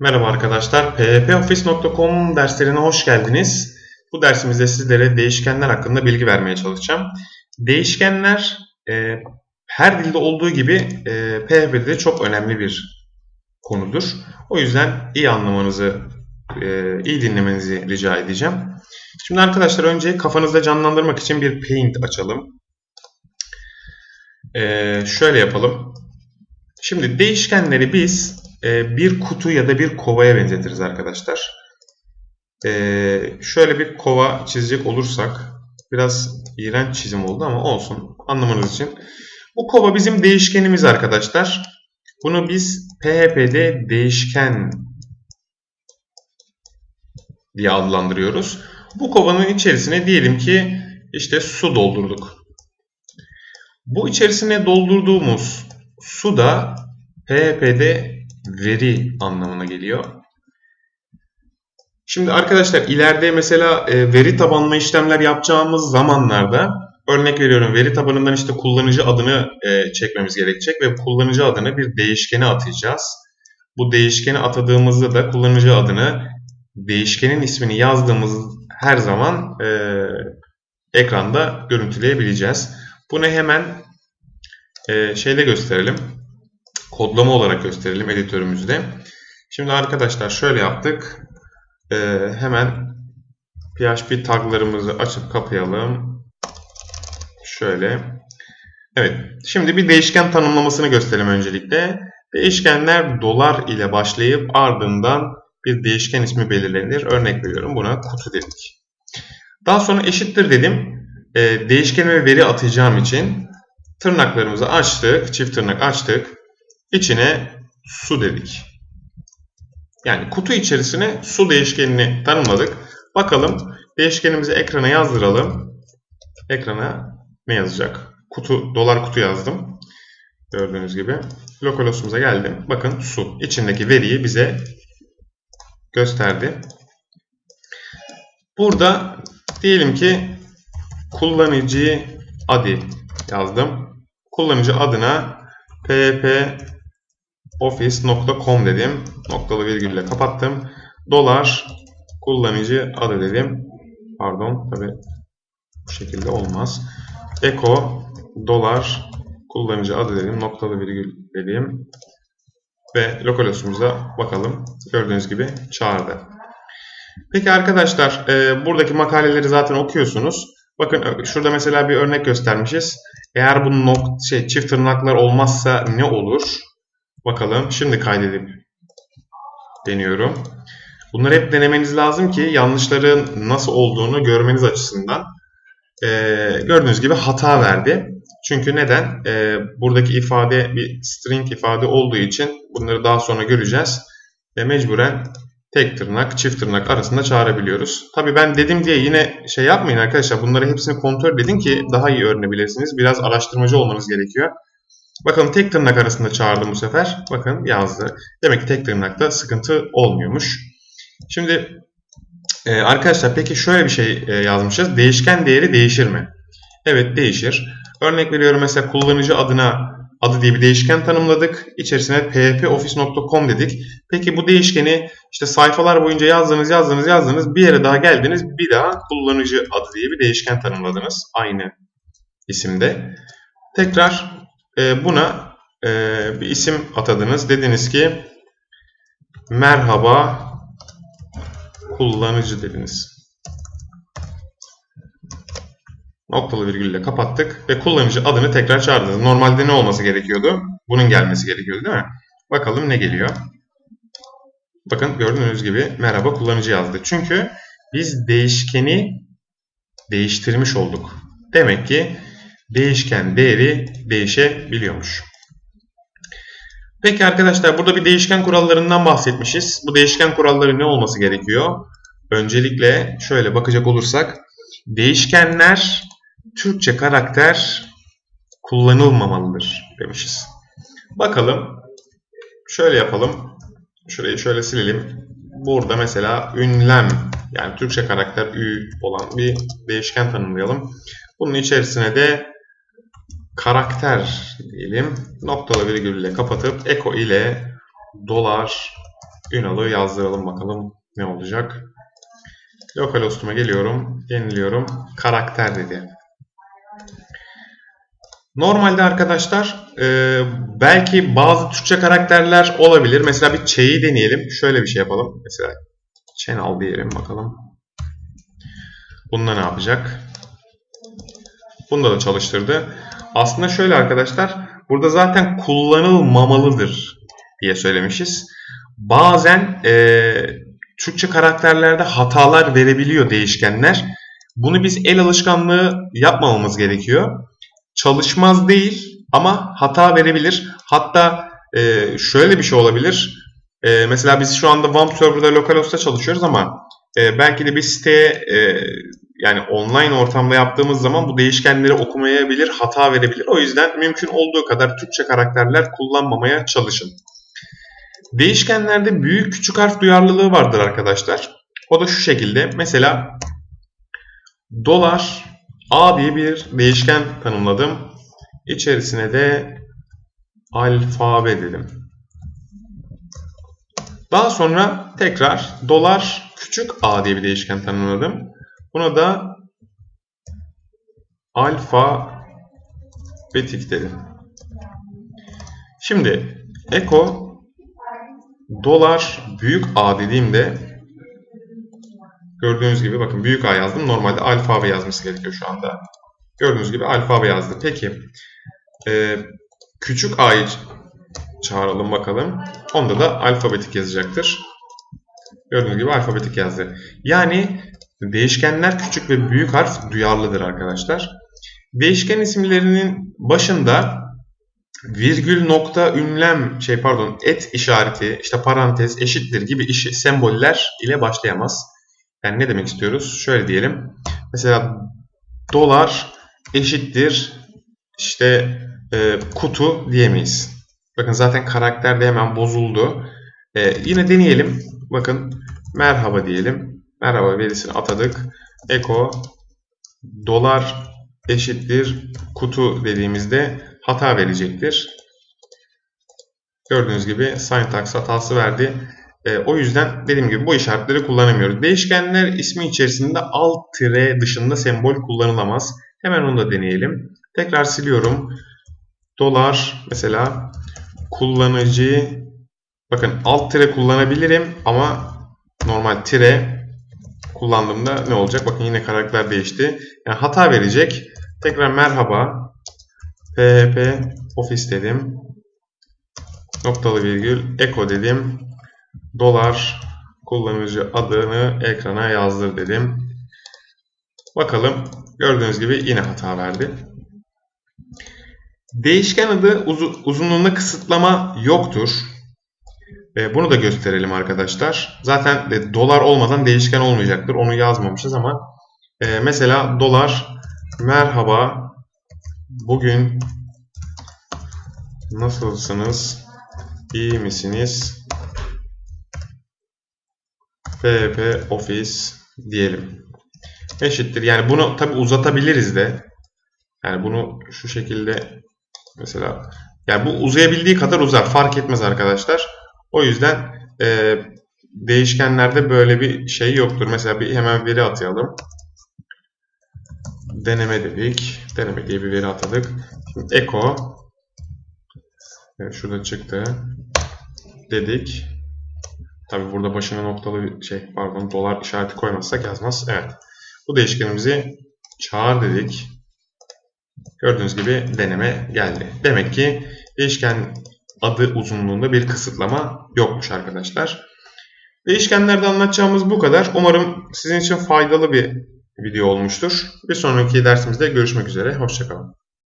Merhaba arkadaşlar, phpoffice.com derslerine hoş geldiniz. Bu dersimizde sizlere değişkenler hakkında bilgi vermeye çalışacağım. Değişkenler e, her dilde olduğu gibi e, PHP'de de çok önemli bir konudur. O yüzden iyi anlamanızı, e, iyi dinlemenizi rica edeceğim. Şimdi arkadaşlar önce kafanızda canlandırmak için bir Paint açalım. E, şöyle yapalım. Şimdi değişkenleri biz e, bir kutu ya da bir kovaya benzetiriz arkadaşlar. E, şöyle bir kova çizecek olursak biraz iğrenç çizim oldu ama olsun anlamanız için. Bu kova bizim değişkenimiz arkadaşlar. Bunu biz PHP'de değişken diye adlandırıyoruz. Bu kovanın içerisine diyelim ki işte su doldurduk. Bu içerisine doldurduğumuz su da PHP'de veri anlamına geliyor. Şimdi arkadaşlar ileride mesela e, veri tabanlı işlemler yapacağımız zamanlarda örnek veriyorum veri tabanından işte kullanıcı adını e, çekmemiz gerekecek ve kullanıcı adını bir değişkene atayacağız. Bu değişkeni atadığımızda da kullanıcı adını değişkenin ismini yazdığımız her zaman e, ekranda görüntüleyebileceğiz. Bunu hemen e, şeyde gösterelim kodlama olarak gösterelim editörümüzde. Şimdi arkadaşlar şöyle yaptık. Ee, hemen PHP taglarımızı açıp kapayalım. Şöyle. Evet. Şimdi bir değişken tanımlamasını gösterelim öncelikle. Değişkenler dolar ile başlayıp ardından bir değişken ismi belirlenir. Örnek veriyorum buna kutu dedik. Daha sonra eşittir dedim. Ee, değişken ve veri atacağım için tırnaklarımızı açtık. Çift tırnak açtık. İçine su dedik. Yani kutu içerisine su değişkenini tanımladık. Bakalım değişkenimizi ekrana yazdıralım. Ekrana ne yazacak? Kutu, dolar kutu yazdım. Gördüğünüz gibi. Lokalos'umuza geldim. Bakın su. içindeki veriyi bize gösterdi. Burada diyelim ki kullanıcı adı yazdım. Kullanıcı adına pp office.com dedim. Noktalı virgülle kapattım. Dolar kullanıcı adı dedim. Pardon tabi bu şekilde olmaz. Eko dolar kullanıcı adı dedim. Noktalı virgül dedim. Ve lokalosumuza bakalım. Gördüğünüz gibi çağırdı. Peki arkadaşlar e, buradaki makaleleri zaten okuyorsunuz. Bakın şurada mesela bir örnek göstermişiz. Eğer bu nok şey çift tırnaklar olmazsa ne olur? Bakalım şimdi kaydedip deniyorum. Bunları hep denemeniz lazım ki yanlışların nasıl olduğunu görmeniz açısından. Ee, gördüğünüz gibi hata verdi. Çünkü neden? Ee, buradaki ifade bir string ifade olduğu için bunları daha sonra göreceğiz. Ve mecburen tek tırnak, çift tırnak arasında çağırabiliyoruz. Tabii ben dedim diye yine şey yapmayın arkadaşlar. Bunları hepsini kontrol edin ki daha iyi öğrenebilirsiniz. Biraz araştırmacı olmanız gerekiyor. Bakın tek tırnak arasında çağırdım bu sefer. Bakın yazdı. Demek ki tek tırnakta sıkıntı olmuyormuş. Şimdi e, arkadaşlar peki şöyle bir şey e, yazmışız. Değişken değeri değişir mi? Evet değişir. Örnek veriyorum mesela kullanıcı adına adı diye bir değişken tanımladık. İçerisine phpoffice.com dedik. Peki bu değişkeni işte sayfalar boyunca yazdınız, yazdınız, yazdınız. Bir yere daha geldiniz. Bir daha kullanıcı adı diye bir değişken tanımladınız. Aynı isimde. Tekrar e, buna e, bir isim atadınız. Dediniz ki merhaba kullanıcı dediniz. Noktalı virgülle kapattık ve kullanıcı adını tekrar çağırdınız. Normalde ne olması gerekiyordu? Bunun gelmesi gerekiyordu değil mi? Bakalım ne geliyor. Bakın gördüğünüz gibi merhaba kullanıcı yazdı. Çünkü biz değişkeni değiştirmiş olduk. Demek ki değişken değeri değişebiliyormuş. Peki arkadaşlar burada bir değişken kurallarından bahsetmişiz. Bu değişken kuralları ne olması gerekiyor? Öncelikle şöyle bakacak olursak değişkenler Türkçe karakter kullanılmamalıdır demişiz. Bakalım şöyle yapalım. Şurayı şöyle silelim. Burada mesela ünlem yani Türkçe karakter ü olan bir değişken tanımlayalım. Bunun içerisine de karakter diyelim. Noktalı virgülle kapatıp eko ile dolar Ünal'ı yazdıralım bakalım ne olacak. Localhost'uma geliyorum. Yeniliyorum. Karakter dedi. Normalde arkadaşlar e, belki bazı Türkçe karakterler olabilir. Mesela bir çeyi deneyelim. Şöyle bir şey yapalım. Mesela channel diyelim bakalım. Bunda ne yapacak? Bunda da çalıştırdı. Aslında şöyle arkadaşlar. Burada zaten kullanılmamalıdır diye söylemişiz. Bazen e, Türkçe karakterlerde hatalar verebiliyor değişkenler. Bunu biz el alışkanlığı yapmamamız gerekiyor. Çalışmaz değil ama hata verebilir. Hatta e, şöyle bir şey olabilir. E, mesela biz şu anda WAMP serverda localhost'ta çalışıyoruz ama e, belki de bir siteye e, yani online ortamda yaptığımız zaman bu değişkenleri okumayabilir, hata verebilir. O yüzden mümkün olduğu kadar Türkçe karakterler kullanmamaya çalışın. Değişkenlerde büyük küçük harf duyarlılığı vardır arkadaşlar. O da şu şekilde. Mesela dolar A diye bir değişken tanımladım. İçerisine de alfabe dedim. Daha sonra tekrar dolar küçük a diye bir değişken tanımladım. Buna da alfa betik dedim. Şimdi eko dolar büyük A dediğimde gördüğünüz gibi bakın büyük A yazdım. Normalde alfabe yazması gerekiyor şu anda. Gördüğünüz gibi alfabe yazdı. Peki e, küçük A'yı çağıralım bakalım. Onda da alfabetik yazacaktır. Gördüğünüz gibi alfabetik yazdı. Yani değişkenler küçük ve büyük harf duyarlıdır arkadaşlar. Değişken isimlerinin başında virgül nokta ünlem şey pardon et işareti işte parantez eşittir gibi işi, semboller ile başlayamaz. Yani ne demek istiyoruz? Şöyle diyelim. Mesela dolar eşittir işte e, kutu diyemeyiz. Bakın zaten karakter de hemen bozuldu. E, yine deneyelim. Bakın merhaba diyelim. Merhaba verisini atadık. Eko dolar eşittir kutu dediğimizde hata verecektir. Gördüğünüz gibi syntax hatası verdi. E, o yüzden dediğim gibi bu işaretleri kullanamıyoruz. Değişkenler ismi içerisinde alt tire dışında sembol kullanılamaz. Hemen onu da deneyelim. Tekrar siliyorum. Dolar mesela kullanıcı bakın alt tire kullanabilirim ama normal tire kullandığımda ne olacak? Bakın yine karakter değişti. Yani hata verecek. Tekrar merhaba php office dedim. Noktalı virgül echo dedim. Dolar kullanıcı adını ekrana yazdır dedim. Bakalım gördüğünüz gibi yine hata verdi. Değişken adı uz uzunluğunda kısıtlama yoktur. E, bunu da gösterelim arkadaşlar. Zaten de, dolar olmadan değişken olmayacaktır. Onu yazmamışız ama e, mesela dolar merhaba bugün nasılsınız? İyi misiniz? PHP Office diyelim. Eşittir. Yani bunu tabi uzatabiliriz de. Yani bunu şu şekilde mesela yani bu uzayabildiği kadar uzar. Fark etmez arkadaşlar. O yüzden e, değişkenlerde böyle bir şey yoktur. Mesela bir hemen veri atayalım. Deneme dedik. Deneme diye bir veri atadık. Şimdi echo evet, şurada çıktı dedik. Tabi burada başına noktalı şey pardon dolar işareti koymazsak yazmaz. Evet. Bu değişkenimizi çağır dedik. Gördüğünüz gibi deneme geldi. Demek ki değişken adı uzunluğunda bir kısıtlama yokmuş arkadaşlar. Değişkenlerde anlatacağımız bu kadar. Umarım sizin için faydalı bir video olmuştur. Bir sonraki dersimizde görüşmek üzere. Hoşçakalın.